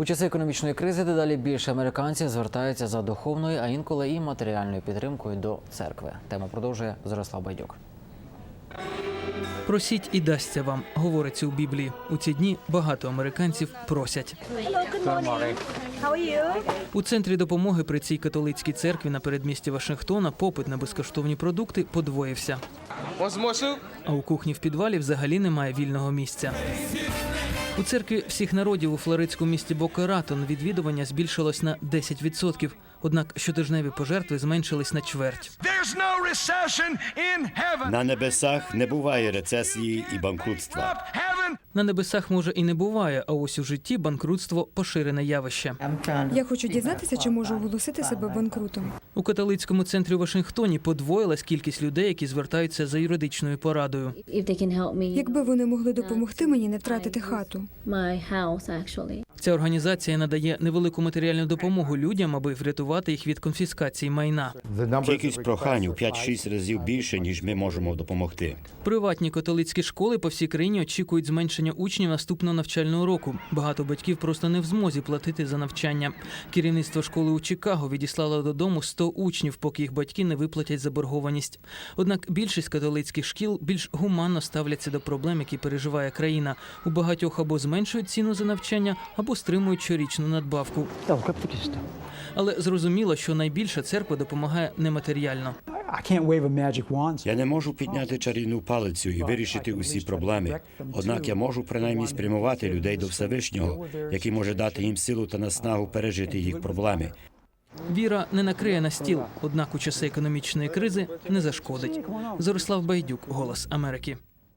У часи економічної кризи дедалі більше американців звертаються за духовною, а інколи і матеріальною підтримкою до церкви. Тему продовжує Зорослав Байдюк. Просіть і дасться вам, говориться у Біблії. У ці дні багато американців просять. У центрі допомоги при цій католицькій церкві на передмісті Вашингтона попит на безкоштовні продукти подвоївся. А у кухні в підвалі взагалі немає вільного місця. У церкві всіх народів у флоридському місті Бокератон відвідування збільшилось на 10%. Однак щотижневі пожертви зменшились на чверть. There's no in. На небесах не буває рецесії і банкрутства. На небесах може і не буває, а ось у житті банкрутство поширене явище. Я хочу дізнатися, чи можу оголосити себе банкрутом. У католицькому центрі у Вашингтоні подвоїлась кількість людей, які звертаються за юридичною порадою. Якби вони могли допомогти мені не втратити хату. Ця організація надає невелику матеріальну допомогу людям, аби врятувати їх від конфіскації майна. Кількість прохань у 5-6 разів більше, ніж ми можемо допомогти. Приватні католицькі школи по всій країні очікують зменшення учнів наступного навчального року. Багато батьків просто не в змозі платити за навчання. Керівництво школи у Чикаго відіслало додому 100 учнів, поки їх батьки не виплатять заборгованість. Однак більшість католицьких шкіл більш гуманно ставляться до проблем, які переживає країна. У багатьох або зменшують ціну за навчання, або стримують щорічну надбавку. Але зрозуміло, що найбільше церква допомагає нематеріально. I can't wave a magic wand. Я не можу підняти чарівну палицю і вирішити усі проблеми. Однак я можу принаймні спрямувати людей до Всевишнього, який може дати їм силу та наснагу пережити їх проблеми. Віра не накриє на стіл, однак у часи економічної кризи не зашкодить. Зорислав Байдюк, Голос Америки.